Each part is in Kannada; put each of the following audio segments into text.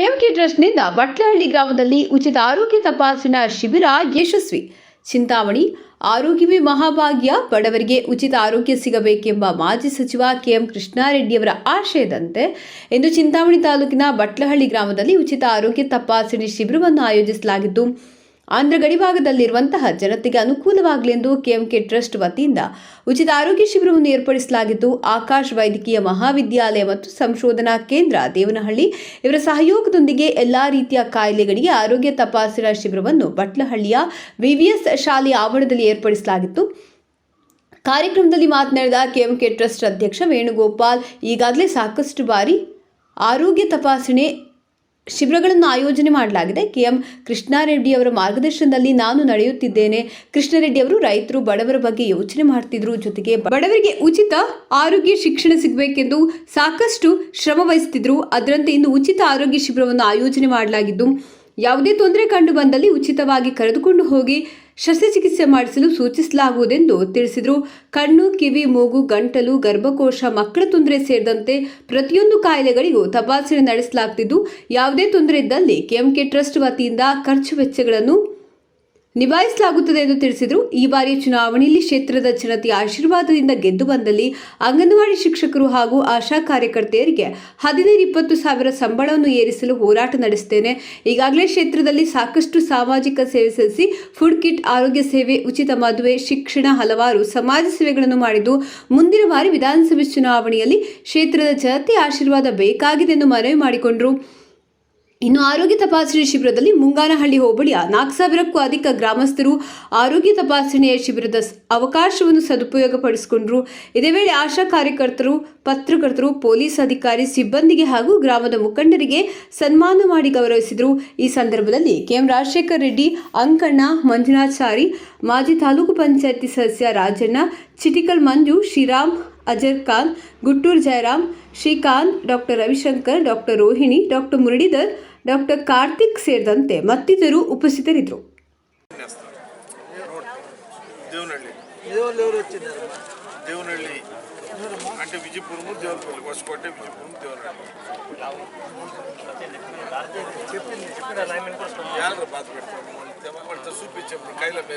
ಕೆಎಂಕೆ ಟ್ರಸ್ಟ್ನಿಂದ ಬಟ್ಲಹಳ್ಳಿ ಗ್ರಾಮದಲ್ಲಿ ಉಚಿತ ಆರೋಗ್ಯ ತಪಾಸಣಾ ಶಿಬಿರ ಯಶಸ್ವಿ. ಚಿಂತಾಮಣಿ, ಆರೋಗ್ಯವಿ ಮಹಾಭಾಗ್ಯ, ಬಡವರಿಗೆ ಉಚಿತ ಆರೋಗ್ಯ ಸಿಗಬೇಕೆಂಬ ಮಾಜಿ ಸಚಿವ ಕೆಎಂ ಕೃಷ್ಣಾರೆಡ್ಡಿಯವರ ಆಶಯದಂತೆ ಇಂದು ಚಿಂತಾಮಣಿ ತಾಲೂಕಿನ ಬಟ್ಲಹಳ್ಳಿ ಗ್ರಾಮದಲ್ಲಿ ಉಚಿತ ಆರೋಗ್ಯ ತಪಾಸಣೆ ಶಿಬಿರವನ್ನು ಆಯೋಜಿಸಲಾಗಿದ್ದು ಆಂಧ್ರ ಗಡಿಭಾಗದಲ್ಲಿರುವಂತಹ ಜನತೆಗೆ ಅನುಕೂಲವಾಗಲಿ ಎಂದು ಕೆಎಂಕೆ ಟ್ರಸ್ಟ್ ವತಿಯಿಂದ ಉಚಿತ ಆರೋಗ್ಯ ಶಿಬಿರವನ್ನು ಏರ್ಪಡಿಸಲಾಗಿದ್ದು, ಆಕಾಶ್ ವೈದ್ಯಕೀಯ ಮಹಾವಿದ್ಯಾಲಯ ಮತ್ತು ಸಂಶೋಧನಾ ಕೇಂದ್ರ ದೇವನಹಳ್ಳಿ ಇವರ ಸಹಯೋಗದೊಂದಿಗೆ ಎಲ್ಲಾ ರೀತಿಯ ಕಾಯಿಲೆಗಳಿಗೆ ಆರೋಗ್ಯ ತಪಾಸಣಾ ಶಿಬಿರವನ್ನು ಬಟ್ಲಹಳ್ಳಿಯ ವಿವಿಎಸ್ ಶಾಲೆಯ ಆವರಣದಲ್ಲಿ ಏರ್ಪಡಿಸಲಾಗಿತ್ತು. ಕಾರ್ಯಕ್ರಮದಲ್ಲಿ ಮಾತನಾಡಿದ ಕೆಎಂಕೆ ಟ್ರಸ್ಟ್ ಅಧ್ಯಕ್ಷ ವೇಣುಗೋಪಾಲ್, ಈಗಾಗಲೇ ಸಾಕಷ್ಟು ಬಾರಿ ಆರೋಗ್ಯ ತಪಾಸಣೆ ಶಿಬಿರಗಳನ್ನು ಆಯೋಜನೆ ಮಾಡಲಾಗಿದೆ. ಕೆಎಂ ಕೃಷ್ಣಾರೆಡ್ಡಿ ಅವರ ಮಾರ್ಗದರ್ಶನದಲ್ಲಿ ನಾನು ನಡೆಯುತ್ತಿದ್ದೇನೆ. ಕೃಷ್ಣಾರೆಡ್ಡಿ ಅವರು ರೈತರು, ಬಡವರ ಬಗ್ಗೆ ಯೋಚನೆ ಮಾಡ್ತಿದ್ರು. ಜೊತೆಗೆ ಬಡವರಿಗೆ ಉಚಿತ ಆರೋಗ್ಯ ಶಿಕ್ಷಣ ಸಿಗಬೇಕೆಂದು ಸಾಕಷ್ಟು ಶ್ರಮ ವಹಿಸ್ತಿದ್ರು. ಅದರಂತೆ ಇಂದು ಉಚಿತ ಆರೋಗ್ಯ ಶಿಬಿರವನ್ನು ಆಯೋಜನೆ ಮಾಡಲಾಗಿದ್ದು, ಯಾವುದೇ ತೊಂದರೆ ಕಂಡು ಬಂದಲ್ಲಿ ಉಚಿತವಾಗಿ ಕರೆದುಕೊಂಡು ಹೋಗಿ ಶಸ್ತ್ರಚಿಕಿತ್ಸೆ ಮಾಡಿಸಲು ಸೂಚಿಸಲಾಗುವುದೆಂದು ತಿಳಿಸಿದರು. ಕಣ್ಣು, ಕಿವಿ, ಮೂಗು, ಗಂಟಲು, ಗರ್ಭಕೋಶ, ಮಕ್ಕಳ ತೊಂದರೆ ಸೇರಿದಂತೆ ಪ್ರತಿಯೊಂದು ಕಾಯಿಲೆಗಳಿಗೂ ತಪಾಸಣೆ ನಡೆಸಲಾಗುತ್ತಿದ್ದು ಯಾವುದೇ ತೊಂದರೆ ಇದ್ದಲ್ಲಿ ಕೆಎಂಕೆ ಟ್ರಸ್ಟ್ ವತಿಯಿಂದ ಖರ್ಚು ವೆಚ್ಚಗಳನ್ನು ನಿಭಾಯಿಸಲಾಗುತ್ತದೆ ಎಂದು ತಿಳಿಸಿದರು. ಈ ಬಾರಿಯ ಚುನಾವಣೆಯಲ್ಲಿ ಕ್ಷೇತ್ರದ ಜನತೆಯ ಆಶೀರ್ವಾದದಿಂದ ಗೆದ್ದು ಬಂದಲ್ಲಿ ಅಂಗನವಾಡಿ ಶಿಕ್ಷಕರು ಹಾಗೂ ಆಶಾ ಕಾರ್ಯಕರ್ತೆಯರಿಗೆ ಹದಿನೈದು ಇಪ್ಪತ್ತು ಸಾವಿರ ಸಂಬಳವನ್ನು ಏರಿಸಲು ಹೋರಾಟ ನಡೆಸುತ್ತೇನೆ. ಈಗಾಗಲೇ ಕ್ಷೇತ್ರದಲ್ಲಿ ಸಾಕಷ್ಟು ಸಾಮಾಜಿಕ ಸೇವೆ ಸಲ್ಲಿಸಿ ಫುಡ್ ಕಿಟ್, ಆರೋಗ್ಯ ಸೇವೆ, ಉಚಿತ ಮದುವೆ, ಶಿಕ್ಷಣ, ಹಲವಾರು ಸಮಾಜ ಸೇವೆಗಳನ್ನು ಮಾಡಿದ್ದು ಮುಂದಿನ ಬಾರಿ ವಿಧಾನಸಭೆ ಚುನಾವಣೆಯಲ್ಲಿ ಕ್ಷೇತ್ರದ ಜನತೆಯ ಆಶೀರ್ವಾದ ಬೇಕಾಗಿದೆ ಎಂದು ಮನವಿ ಮಾಡಿಕೊಂಡರು. ಇನ್ನು ಆರೋಗ್ಯ ತಪಾಸಣೆ ಶಿಬಿರದಲ್ಲಿ ಮುಂಗಾನಹಳ್ಳಿ ಹೋಬಳಿಯ ನಾಲ್ಕು ಸಾವಿರಕ್ಕೂ ಅಧಿಕ ಗ್ರಾಮಸ್ಥರು ಆರೋಗ್ಯ ತಪಾಸಣೆಯ ಶಿಬಿರದ ಅವಕಾಶವನ್ನು ಸದುಪಯೋಗಪಡಿಸಿಕೊಂಡರು. ಇದೇ ವೇಳೆ ಆಶಾ ಕಾರ್ಯಕರ್ತರು, ಪತ್ರಕರ್ತರು, ಪೊಲೀಸ್ ಅಧಿಕಾರಿ, ಸಿಬ್ಬಂದಿಗೆ ಹಾಗೂ ಗ್ರಾಮದ ಮುಖಂಡರಿಗೆ ಸನ್ಮಾನ ಮಾಡಿ ಗೌರವಿಸಿದರು. ಈ ಸಂದರ್ಭದಲ್ಲಿ ಕೆಎಂ ರಾಜಶೇಖರ್ ರೆಡ್ಡಿ, ಅಂಕಣ್ಣ, ಮಂಜುನಾಚಾರಿ, ಮಾಜಿ ತಾಲೂಕು ಪಂಚಾಯತಿ ಸದಸ್ಯ Rajanna, Chitikal Manju, Sriram, Azhar Khan, Guttur Jayaram, Srikanth, doctor Ravishankar, doctor Rohini, doctor Muralidhar doctor Karthik ಸೇರಿದಂತೆ ಮತ್ತಿತರು ಉಪಸ್ಥಿತರಿದ್ದರು. ದೇವನಹಳ್ಳಿ. ದೇವನಹಳ್ಳಿ. ದೇವನಹಳ್ಳಿ ವಿಜಯಪುರ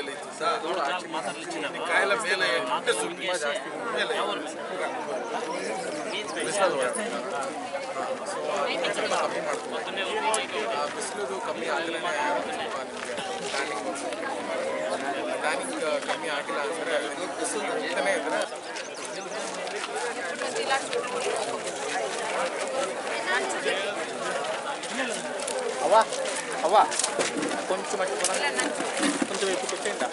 ಇತ್ತು ಸರ್ ಬಿಸಿಲು ಕಮ್ಮಿ ಆಗಲೇ ಟ್ಯಾನಿಂಗ್ ಟ್ಯಾನಿಂಗ್ ಕಮ್ಮಿ ಆಗಿಲ್ಲ ಅಂದರೆ ಬಿಸಿಲು ಇದ್ದಾನೆ ಇದ್ದರೆ ಅವ್ವ ಅವ್ವ ಕೊಂಚ ಮಟ್ಟ ಕೊಂಚ ಇಪ್ಪತ್ತು ಕೊಟ್ಟಿಂದ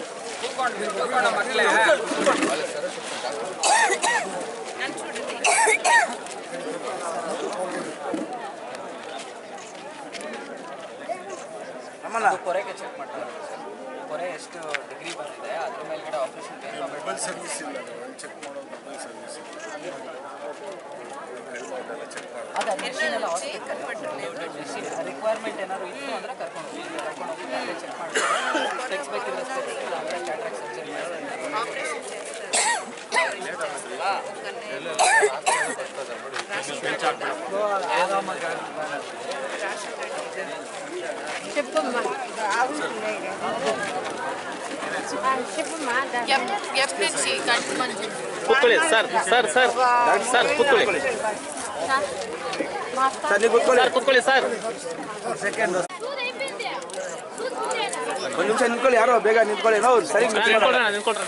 ಕೊರೆಗೆ ಚೆಕ್ ಮಾಡ್ತಾರೆ. ಕೊರೆ ಎಷ್ಟು ಡಿಗ್ರಿ ಬಂದಿದೆ ಅದ್ರ ಮೇಲ್ಗಡೆ ಆಪರೇಷನ್ ಮೊಬೈಲ್ ಸರ್ವಿಸ್ ಇಲ್ಲ ಚೆಕ್ ಮಾಡೋ ಮೊಬೈಲ್ ಸರ್ವಿಸ್ ರಿಕ್ವೈರ್ಮೆಂಟ್ ಏನಾದ್ರು ಇತ್ತು ಅಂದ್ರೆ ಕರ್ಕೊಂಡು ಹೋಗಿ ಕರ್ಕೊಂಡು ಹೋಗಿ ಚೆಕ್ ಮಾಡ್ತಾರೆ ಸ್ಪೆಕ್ಸ್ ಬೇಕಿದ್ರೆ ಸ್ಪೆಕ್ಸ್ ಆಮೇಲೆ ಕ್ಯಾಟ್ರಾಕ್ಟ್ ಸರ್ಜರಿ ಎಫ್ಎಚ್ ಗಂಟು ಮಂಜು ಕೂತ್ಕೊಳ್ಳಿ ಸರ್ ಸರ್ ಸರ್ ಸರ್ ಕೂತ್ಕೊಳ್ಳಿ సరే కూర్చోలే ಸರ್ ಕೂತ್ಕೊಳ್ಳಿ ಸರ್ సెకండ్ ಒಂದು ನಿಮಿಷ ನಿಂತ್ಕೊಳ್ಳಿ ಯಾರೋ ಬೇಗ ನಿಂತ್ಕೊಳ್ಳಿ ನಾವು ಸರಿ ನಿಂತ್ಕೊಳ್ಳೋಣ ನಿಂತ್ಕೊಳ್ಳೋಣ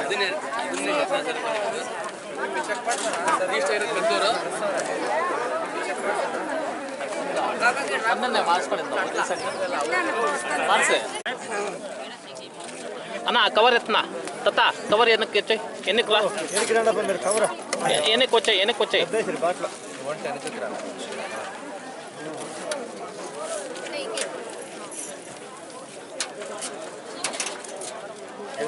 ಅದನ್ನೇ ಅಣ್ಣ ಕವರ್ ಎತ್ತನ? ತತ್ತ ಕವರ್ ಏನಕ್ಕೆ ಹೆಚ್ಚು ಏನಕ್ಕೆ ಏನಕ್ಕೆ ಕೊಚ್ಚೆ ಏನಕ್ಕೆ ಕೊಚ್ಚೆ?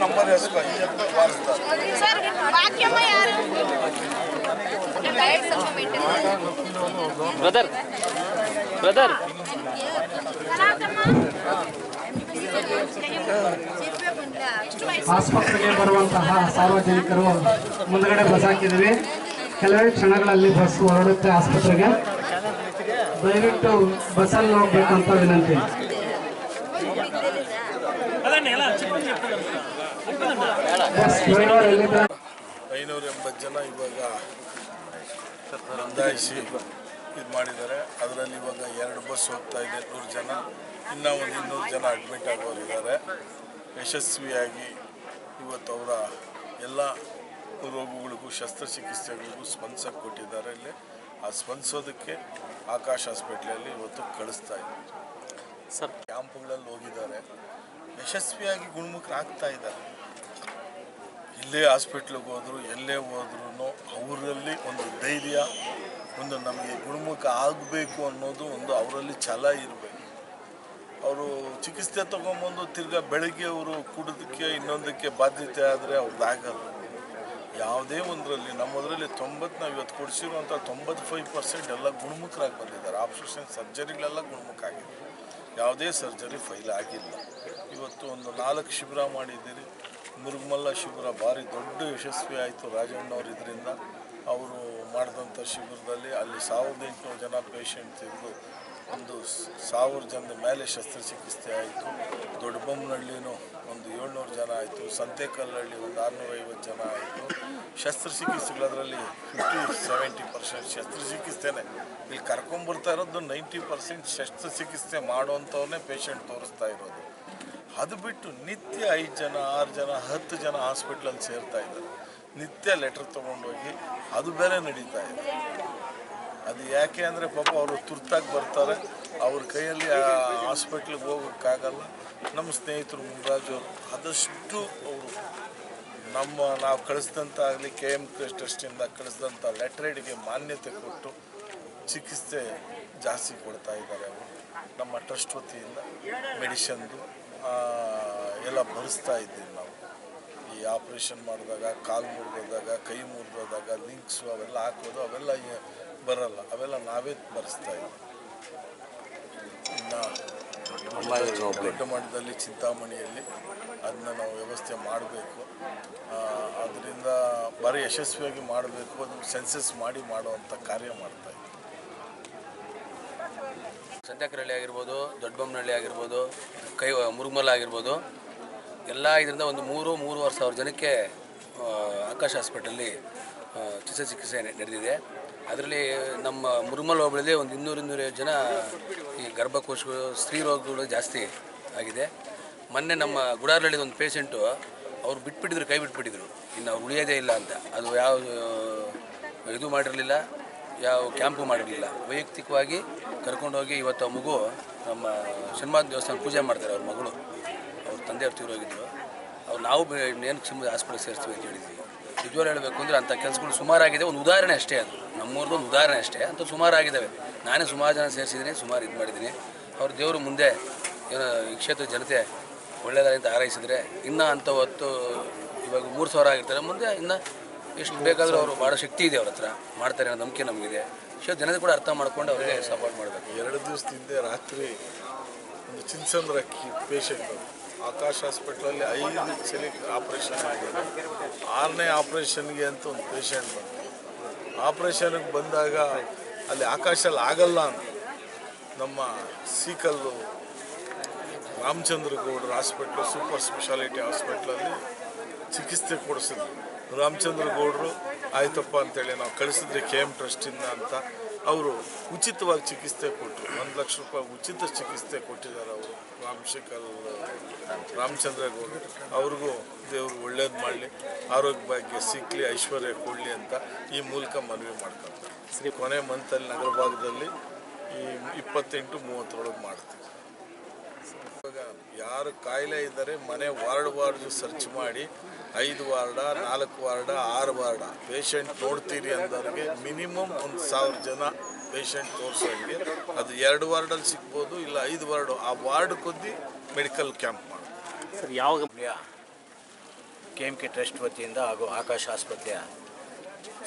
ನಂಬರ್ ಹೆಸರು ಈ ಅಪ್ಪ ವಾರಿಸ್ತಾರೆ ಸರ್ ವಾಕ್ಯಮ್ಮ ಯಾರು ಡಯಟ್ ಸ್ವಲ್ಪ ಮೇಂಟೈನ್ ಮಾಡಿ బ్రదర్ బ్రదర్ ಆಸ್ಪತ್ರೆಗೆ ಬರುವಂತಹ ಸಾರ್ವಜನಿಕರು ಮುಂದಗಡೆ ಬಸ್ ಹಾಕಿದ್ದೀವಿ ಕೆಲವೇ ಕ್ಷಣಗಳಲ್ಲಿ ಬಸ್ ಹೊರಡುತ್ತೆ ಆಸ್ಪತ್ರೆಗೆ ದಯವಿಟ್ಟು ಬಸ್ಸಲ್ಲಿ ಹೋಗ್ಬೇಕಂತ ವಿನಂತಿ ಐನೂರ ಎಂಬತ್ತು ಜನ ಇವಾಗ ನೋಂದಾಯಿಸಿ ಇದು ಮಾಡಿದ್ದಾರೆ. ಅದರಲ್ಲಿ ಇವಾಗ ಎರಡು ಬಸ್ ಹೋಗ್ತಾ ಇದೆ ನೂರು ಜನ. ಇನ್ನೂ ಒಂದು ಇನ್ನೂರು ಜನ ಅಡ್ಮಿಟ್ ಆಗೋರಿದ್ದಾರೆ. ಯಶಸ್ವಿಯಾಗಿ ಇವತ್ತು ಅವರ ಎಲ್ಲ ರೋಗಗಳಿಗೂ ಶಸ್ತ್ರಚಿಕಿತ್ಸೆಗಳಿಗೂ ಸ್ಪಂದಿಸಕ್ಕೆ ಕೊಟ್ಟಿದ್ದಾರೆ ಇಲ್ಲಿ. ಆ ಸ್ಪಂದಿಸೋದಕ್ಕೆ ಆಕಾಶ್ ಹಾಸ್ಪಿಟ್ಲಲ್ಲಿ ಇವತ್ತು ಕಳಿಸ್ತಾ ಇದ್ದಾರೆ. ಸರ್. ಕ್ಯಾಂಪ್ಗಳಲ್ಲಿ ಹೋಗಿದ್ದಾರೆ. ಯಶಸ್ವಿಯಾಗಿ ಗುಣಮುಖರಾಗ್ತಾ ಇದ್ದಾರೆ. ಇಲ್ಲೇ ಹಾಸ್ಪಿಟ್ಲಿಗೆ ಹೋದ್ರು, ಎಲ್ಲೇ ಹೋದ್ರೂ ಅವರಲ್ಲಿ ಒಂದು ಧೈರ್ಯ, ಒಂದು ನಮಗೆ ಗುಣಮುಖ ಆಗಬೇಕು ಅನ್ನೋದು ಒಂದು ಅವರಲ್ಲಿ ಛಲ ಇರಬೇಕು. ಅವರು ಚಿಕಿತ್ಸೆ ತೊಗೊಂಬಂದು ತಿರ್ಗ ಬೆಳಗ್ಗೆ ಅವರು ಕುಡಿದಕ್ಕೆ ಇನ್ನೊಂದಕ್ಕೆ ಬಾಧ್ಯತೆ ಆದರೆ ಅವ್ರದ್ದಾಗಲ್ಲ ಯಾವುದೇ ಒಂದರಲ್ಲಿ, ನಮ್ಮದರಲ್ಲಿ ತೊಂಬತ್ತು ನಾವು ಇವತ್ತು ಕೊಡಿಸಿರುವಂಥ ತೊಂಬತ್ತು ಫೈವ್ ಪರ್ಸೆಂಟ್ ಎಲ್ಲ ಗುಣಮುಖರಾಗಿ ಬಂದಿದ್ದಾರೆ. ಆಪ್ರೇಷನ್ ಸರ್ಜರಿಗಳೆಲ್ಲ ಗುಣಮುಖ ಆಗಿದೆ ಯಾವುದೇ ಸರ್ಜರಿ ಫೈಲ್ ಆಗಿಲ್ಲ. ಇವತ್ತು ಒಂದು ನಾಲ್ಕು ಶಿಬಿರ ಮಾಡಿದ್ದೀರಿ. ಮುರುಗಮಲ್ಲ ಶಿಬಿರ ಭಾರಿ ದೊಡ್ಡ ಯಶಸ್ವಿ ಆಯಿತು ರಾಜಣ್ಣವ್ರು ಇದರಿಂದ. ಅವರು ಮಾಡಿದಂಥ ಶಿಬಿರದಲ್ಲಿ ಅಲ್ಲಿ ಸಾವಿರದ ಎಂಟುನೂರು ಜನ ಪೇಷಂಟ್ ಇದ್ದು ಒಂದು ಸಾವಿರ ಜನದ ಮೇಲೆ ಶಸ್ತ್ರಚಿಕಿತ್ಸೆ ಆಯಿತು. ದೊಡ್ಡಬೊಮ್ಮನಹಳ್ಳಿನೂ ಒಂದು ಏಳ್ನೂರು ಜನ ಆಯಿತು. ಸಂತೆಕಲ್ಲಹಳ್ಳಿ ಒಂದು ಆರುನೂರೈವತ್ತು ಜನ ಆಯಿತು. ಶಸ್ತ್ರಚಿಕಿತ್ಸೆಗಳದರಲ್ಲಿ ಫಿಫ್ಟಿ ಸೆವೆಂಟಿ ಪರ್ಸೆಂಟ್ ಶಸ್ತ್ರಚಿಕಿತ್ಸೆನೇ. ಇಲ್ಲಿ ಕರ್ಕೊಂಬರ್ತಾ ಇರೋದು ನೈಂಟಿ ಪರ್ಸೆಂಟ್ ಶಸ್ತ್ರಚಿಕಿತ್ಸೆ ಮಾಡುವಂಥವ್ರನ್ನೇ ಪೇಷಂಟ್ ತೋರಿಸ್ತಾ ಇರೋದು. ಅದು ಬಿಟ್ಟು ನಿತ್ಯ ಐದು ಜನ, ಆರು ಜನ, ಹತ್ತು ಜನ ಹಾಸ್ಪಿಟ್ಲಲ್ಲಿ ಸೇರ್ತಾ ಇದ್ದಾರೆ. ನಿತ್ಯ ಲೆಟ್ರ್ ತೊಗೊಂಡೋಗಿ ಅದು ಬೇರೆ ನಡೀತಾ ಇದೆ. ಅದು ಯಾಕೆ ಅಂದರೆ ಪಾಪ ಅವರು ತುರ್ತಾಗಿ ಬರ್ತಾರೆ. ಅವ್ರ ಕೈಯಲ್ಲಿ ಆ ಹಾಸ್ಪಿಟ್ಲಿಗೆ ಹೋಗೋಕ್ಕಾಗಲ್ಲ. ನಮ್ಮ ಸ್ನೇಹಿತರು ಅವರು, ಆದಷ್ಟು ಅವರು ನಮ್ಮ ನಾವು ಕಳಿಸಿದಂಥ ಆಗಲಿ, ಕೆ ಎಂ ಟ್ರಸ್ಟಿಂದ ಕಳಿಸ್ದಂಥ ಲೆಟ್ರೇಡ್ಗೆ ಮಾನ್ಯತೆ ಕೊಟ್ಟು ಚಿಕಿತ್ಸೆ ಜಾಸ್ತಿ ಕೊಡ್ತಾ ಇದ್ದಾರೆ ಅವರು. ನಮ್ಮ ಟ್ರಸ್ಟ್ ವತಿಯಿಂದ ಮೆಡಿಷನ್ದು ಎಲ್ಲ ಭರಿಸ್ತಾ ಇದ್ದೀವಿ ನಾವು. ಈ ಆಪ್ರೇಷನ್ ಮಾಡಿದಾಗ ಕಾಲು ಮುರಿದೋದಾಗ ಕೈ ಮುರಿದೋದಾಗ ಲಿಂಕ್ಸು ಅವೆಲ್ಲ ಹಾಕೋದು ಅವೆಲ್ಲ ಬರಲ್ಲ. ಅವೆಲ್ಲ ನಾವೇ ಭರಿಸ್ತಾ ಇದ್ದೀವಿ. ಇನ್ನು ದೊಡ್ಡ ಮಟ್ಟದಲ್ಲಿ ಚಿಂತಾಮಣಿಯಲ್ಲಿ ಅದನ್ನ ನಾವು ವ್ಯವಸ್ಥೆ ಮಾಡಬೇಕು. ಅದರಿಂದ ಭಾರಿ ಯಶಸ್ವಿಯಾಗಿ ಮಾಡಬೇಕು. ಅದನ್ನು ಸೆನ್ಸಸ್ ಮಾಡಿ ಮಾಡುವಂಥ ಕಾರ್ಯ ಮಾಡ್ತಾ ಇದ್ದೀವಿ. ಸಂತ್ಯಾಕರಹಳ್ಳಿ ಆಗಿರ್ಬೋದು, ದೊಡ್ಡಬೊಮ್ಮನಹಳ್ಳಿ ಆಗಿರ್ಬೋದು, ಕೈ ಮುರುಗಮಲ್ಲ ಆಗಿರ್ಬೋದು, ಎಲ್ಲ ಇದರಿಂದ ಒಂದು ಮೂರು, ಮೂರುವರೆ ಸಾವಿರ ಜನಕ್ಕೆ ಆಕಾಶ ಹಾಸ್ಪಿಟಲಲ್ಲಿ ಚಿಕಿತ್ಸೆ ಚಿಕಿತ್ಸೆ ನಡೆದಿದೆ. ಅದರಲ್ಲಿ ನಮ್ಮ ಮುರುಮಲ್ ಹೋಬಳಿಲಿ ಒಂದು ಇನ್ನೂರು ಇನ್ನೂರೈವತ್ತು ಜನ ಈ ಗರ್ಭಕೋಶಗಳು ಸ್ತ್ರೀ ರೋಗಗಳು ಜಾಸ್ತಿ ಆಗಿದೆ. ಮೊನ್ನೆ ನಮ್ಮ ಗುಡಾರಳ್ಳಿದ ಒಂದು ಪೇಷೆಂಟು ಅವ್ರು ಬಿಟ್ಬಿಟ್ಟಿದ್ರು, ಕೈ ಬಿಟ್ಬಿಟ್ಟಿದ್ರು. ಇನ್ನು ಅವ್ರು ಉಳಿಯೋದೇ ಇಲ್ಲ ಅಂತ. ಅದು ಯಾವ ಇದು ಮಾಡಿರಲಿಲ್ಲ. ಯಾವ ಕ್ಯಾಂಪು ಮಾಡಿರಲಿಲ್ಲ ವೈಯಕ್ತಿಕವಾಗಿ ಕರ್ಕೊಂಡೋಗಿ ಇವತ್ತು ಮಗು ನಮ್ಮ ಸಿನಿಮಾ ದೇವಸ್ಥಾನ ಪೂಜೆ ಮಾಡ್ತಾರೆ ಅವ್ರ ಮಗಳು. ಅವ್ರ ತಂದೆಯವ್ರು ತೀರೋಗಿದ್ದರು ಅವ್ರು ನಾವು ಏನು ಸುಮ್ಮನೆ ಹಾಸ್ಪಿಟಲ್ ಸೇರಿಸ್ತೀವಿ ಅಂತ ಹೇಳಿದ್ವಿ. ನಿಜವಾಗ್ಲೂ ಹೇಳಬೇಕು ಅಂದರೆ ಅಂಥ ಕೆಲಸಗಳು ಸುಮಾರಾಗಿದೆ. ಒಂದು ಉದಾಹರಣೆ ಅಷ್ಟೇ ಅದು. ನಮ್ಮೂರ್ದು ಒಂದು ಉದಾಹರಣೆ ಅಷ್ಟೇ. ಅಂತ ಸುಮಾರಾಗಿದ್ದಾವೆ. ನಾನೇ ಸುಮಾರು ಜನ ಸೇರಿಸಿದ್ದೀನಿ, ಸುಮಾರು ಇದು ಮಾಡಿದ್ದೀನಿ. ಅವ್ರ ದೇವರು ಮುಂದೆ ಏನೋ ಈ ಕ್ಷೇತ್ರದ ಜನತೆ ಒಳ್ಳೆಯದಾಗಿ ಅಂತ ಹಾರೈಸಿದ್ರೆ, ಇನ್ನೂ ಅಂಥ ಹೊತ್ತು ಇವಾಗ ಮೂರು ಸಾವಿರ ಆಗಿರ್ತಾರೆ. ಮುಂದೆ ಇನ್ನು ಎಷ್ಟು ಬೇಕಾದರೂ ಅವರು ಭಾಳ ಶಕ್ತಿ ಇದೆ ಅವ್ರ ಹತ್ರ. ಮಾಡ್ತಾರೆ ಅನ್ನೋ ನಂಬಿಕೆ ನಮಗಿದೆ. ಸೊ ಜನತೆ ಕೂಡ ಅರ್ಥ ಮಾಡ್ಕೊಂಡು ಅವರಿಗೆ ಸಪೋರ್ಟ್ ಮಾಡಬೇಕು. ಎರಡು ದಿವಸದಿಂದ ರಾತ್ರಿ ಒಂದು ಚಿನ್ಸಂದ್ರ ಪೇಷಂಟ್ ಆಕಾಶ್ ಹಾಸ್ಪಿಟ್ಲಲ್ಲಿ ಐದು ಸಲಿ ಆಪ್ರೇಷನ್ ಆಗಿದೆ. ಆರನೇ ಆಪ್ರೇಷನ್ಗೆ ಅಂತ ಒಂದು ಪೇಷಂಟ್ ಬಂತು. ಆಪ್ರೇಷನ್ಗೆ ಬಂದಾಗ ಅಲ್ಲಿ ಆಕಾಶಲ್ಲಿ ಆಗಲ್ಲ ಅಂತ ನಮ್ಮ ಸೀಕಲ್ಲು ರಾಮಚಂದ್ರ ಗೌಡ್ರ ಹಾಸ್ಪಿಟ್ಲು ಸೂಪರ್ ಸ್ಪೆಷಾಲಿಟಿ ಹಾಸ್ಪಿಟ್ಲಲ್ಲಿ ಚಿಕಿತ್ಸೆ ಕೊಡಿಸಿದ್ರು. ರಾಮಚಂದ್ರ ಗೌಡರು ಆಯ್ತಪ್ಪ ಅಂತೇಳಿ ನಾವು ಕಳಿಸಿದ್ರೆ ಕೆ ಎಂ ಟ್ರಸ್ಟಿಂದ ಅಂತ ಅವರು ಉಚಿತವಾಗಿ ಚಿಕಿತ್ಸೆ ಕೊಟ್ಟರು ಒಂದು ಲಕ್ಷ ರೂಪಾಯಿ ಉಚಿತ ಚಿಕಿತ್ಸೆ ಕೊಟ್ಟಿದ್ದಾರೆ ಅವರು. ರಾಮಶೇಖರ್, ರಾಮಚಂದ್ರ ಗೌಡರು. ಅವ್ರಿಗೂ ದೇವರು ಒಳ್ಳೇದು ಮಾಡಲಿ, ಆರೋಗ್ಯ ಭಾಗ್ಯ ಸಿಕ್ಕಲಿ ಐಶ್ವರ್ಯ ಕೊಡಲಿ ಅಂತ ಈ ಮೂಲಕ ಮನವಿ ಮಾಡ್ತಾರೆ. ಶ್ರೀ ಕೊನೆ ಮಂತಲ್ಲಿ ನಗರ ಭಾಗದಲ್ಲಿ ಈ ಇಪ್ಪತ್ತೆಂಟು ಮೂವತ್ತರೊಳಗೆ ಮಾಡ್ತೀವಿ. ಯಾರು ಕಾಯಿಲೆ ಇದ್ದರೆ ಮನೆ ವಾರ್ಡ್ ವಾರ್ಡ್ ಸರ್ಚ್ ಮಾಡಿ ಐದು ವಾರ್ಡ ನಾಲ್ಕು ವಾರ್ಡ ಆರು ವಾರ್ಡ ಪೇಷಂಟ್ ನೋಡ್ತೀರಿ ಅಂದವ್ರಿಗೆ ಮಿನಿಮಮ್ ಒಂದು ಸಾವಿರ ಜನ ಪೇಷಂಟ್ ತೋರಿಸೋರಿಗೆ ಅದು ಎರಡು ವಾರ್ಡಲ್ಲಿ ಸಿಗ್ಬೋದು ಇಲ್ಲ ಐದು ವಾರ್ಡು ಆ ವಾರ್ಡ್ ಕೊದ್ದಿ ಮೆಡಿಕಲ್ ಕ್ಯಾಂಪ್ ಮಾಡಿ. ಸರ್ ಯಾವ ಕೆ ಎಂ ಕೆ ಟ್ರಸ್ಟ್ ವತಿಯಿಂದ ಹಾಗೂ ಆಕಾಶ ಆಸ್ಪತ್ರೆಯ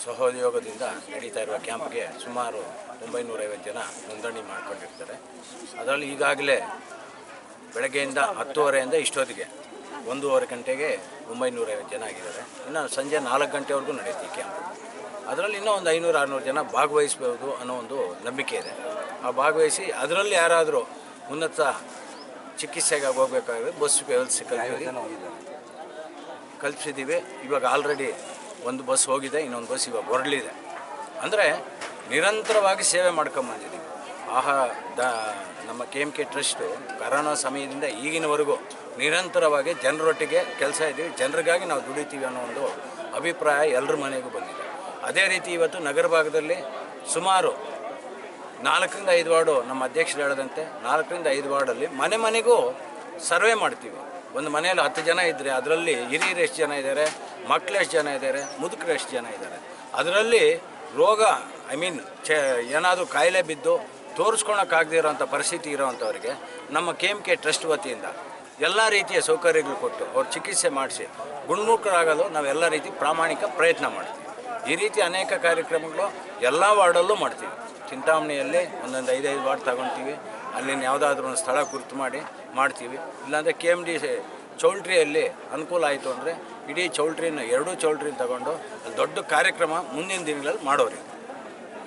ಸಹೋದ್ಯೋಗದಿಂದ ನಡೀತಾ ಇರುವ ಕ್ಯಾಂಪ್ಗೆ ಸುಮಾರು ಒಂಬೈನೂರೈವತ್ತು ಜನ ನೋಂದಣಿ ಮಾಡ್ಕೊಂಡಿರ್ತಾರೆ. ಅದರಲ್ಲಿ ಈಗಾಗಲೇ ಬೆಳಗ್ಗೆಯಿಂದ ಹತ್ತುವರೆಯಿಂದ ಇಷ್ಟೊತ್ತಿಗೆ ಒಂದೂವರೆ ಗಂಟೆಗೆ ಒಂಬೈನೂರೈವತ್ತು ಜನ ಆಗಿದ್ದಾರೆ. ಇನ್ನು ಸಂಜೆ ನಾಲ್ಕು ಗಂಟೆವರೆಗೂ ನಡೆಯುತ್ತೆ ಈ ಕ್ಯಾಂಪ್ ಅದರಲ್ಲಿ ಇನ್ನೂ ಒಂದು ಐನೂರು, ಆರುನೂರು ಜನ ಭಾಗವಹಿಸ್ಬೋದು ಅನ್ನೋ ಒಂದು ನಂಬಿಕೆ ಇದೆ. ಆ ಭಾಗವಹಿಸಿ ಅದರಲ್ಲಿ ಯಾರಾದರೂ ಉನ್ನತ ಚಿಕಿತ್ಸೆಗೆ ಹೋಗಬೇಕಾದ್ರೆ ಬಸ್ ವ್ಯವಸ್ಥೆ ಕಲ್ಪಿಸಿ ಕಲ್ಪಿಸಿದ್ದೀವಿ ಇವಾಗ ಆಲ್ರೆಡಿ ಒಂದು ಬಸ್ ಹೋಗಿದೆ, ಇನ್ನೊಂದು ಬಸ್ ಇವಾಗ ಹೊರಡಲಿದೆ. ಅಂದರೆ ನಿರಂತರವಾಗಿ ಸೇವೆ ಮಾಡ್ಕೊಂಬಂದಿದ್ದೀವಿ ಆಹಾ, ದ, ನಮ್ಮ K M K trust corona ಸಮಯದಿಂದ ಈಗಿನವರೆಗೂ ನಿರಂತರವಾಗಿ ಜನರೊಟ್ಟಿಗೆ ಕೆಲಸ ಇದ್ದೀವಿ ಜನರಿಗಾಗಿ ನಾವು ದುಡಿತೀವಿ ಅನ್ನೋ ಒಂದು ಅಭಿಪ್ರಾಯ ಎಲ್ಲರ ಮನೆಗೂ ಬಂದಿದೆ. ಅದೇ ರೀತಿ ಇವತ್ತು ನಗರ ಭಾಗದಲ್ಲಿ ಸುಮಾರು ನಾಲ್ಕರಿಂದ ಐದು ವಾರ್ಡು ನಮ್ಮ ಅಧ್ಯಕ್ಷರು ಹೇಳದಂತೆ ನಾಲ್ಕರಿಂದ ಐದು ವಾರ್ಡಲ್ಲಿ ಮನೆ ಮನೆಗೂ ಸರ್ವೆ ಮಾಡ್ತೀವಿ. ಒಂದು ಮನೆಯಲ್ಲಿ ಹತ್ತು ಜನ ಇದ್ದರೆ ಅದರಲ್ಲಿ ಹಿರಿಯರು ಎಷ್ಟು ಜನ ಇದ್ದಾರೆ ಮಕ್ಕಳು ಎಷ್ಟು ಜನ ಇದ್ದಾರೆ, ಮುದುಕರು ಎಷ್ಟು ಜನ ಇದ್ದಾರೆ. ಅದರಲ್ಲಿ ರೋಗ, ಐ ಮೀನ್ ಚ ಏನಾದರೂ ಕಾಯಿಲೆ ಬಿದ್ದು ತೋರಿಸ್ಕೊಳಕ್ಕಾಗದೇ ಇರೋವಂಥ ಪರಿಸ್ಥಿತಿ ಇರೋವಂಥವ್ರಿಗೆ ನಮ್ಮ ಕೆ ಎಂ ಕೆ ಟ್ರಸ್ಟ್ ವತಿಯಿಂದ ಎಲ್ಲ ರೀತಿಯ ಸೌಕರ್ಯಗಳು ಕೊಟ್ಟು ಅವ್ರ ಚಿಕಿತ್ಸೆ ಮಾಡಿಸಿ ಗುಣಮುಖರಾಗಲು ನಾವೆಲ್ಲ ರೀತಿ ಪ್ರಾಮಾಣಿಕ ಪ್ರಯತ್ನ ಮಾಡ್ತೀವಿ. ಈ ರೀತಿ ಅನೇಕ ಕಾರ್ಯಕ್ರಮಗಳು ಎಲ್ಲ ವಾರ್ಡಲ್ಲೂ ಮಾಡ್ತೀವಿ. ಚಿಂತಾಮಣಿಯಲ್ಲಿ ಒಂದೊಂದು ಐದೈದು ವಾರ್ಡ್ ತಗೊತೀವಿ ಅಲ್ಲಿನ ಯಾವುದಾದ್ರೂ ಒಂದು ಸ್ಥಳ ಗುರುತು ಮಾಡಿ ಮಾಡ್ತೀವಿ. ಇಲ್ಲಾಂದರೆ ಕೆ ಎಂ ಡಿ ಚೌಲ್ಟ್ರಿಯಲ್ಲಿ ಅನುಕೂಲ ಆಯಿತು ಅಂದರೆ ಇಡೀ ಚೌಲ್ಟ್ರಿನ ಎರಡೂ ಚೌಲ್ಟ್ರಿನ ತಗೊಂಡು ದೊಡ್ಡ ಕಾರ್ಯಕ್ರಮ ಮುಂದಿನ ದಿನಗಳಲ್ಲಿ ಮಾಡೋರಿ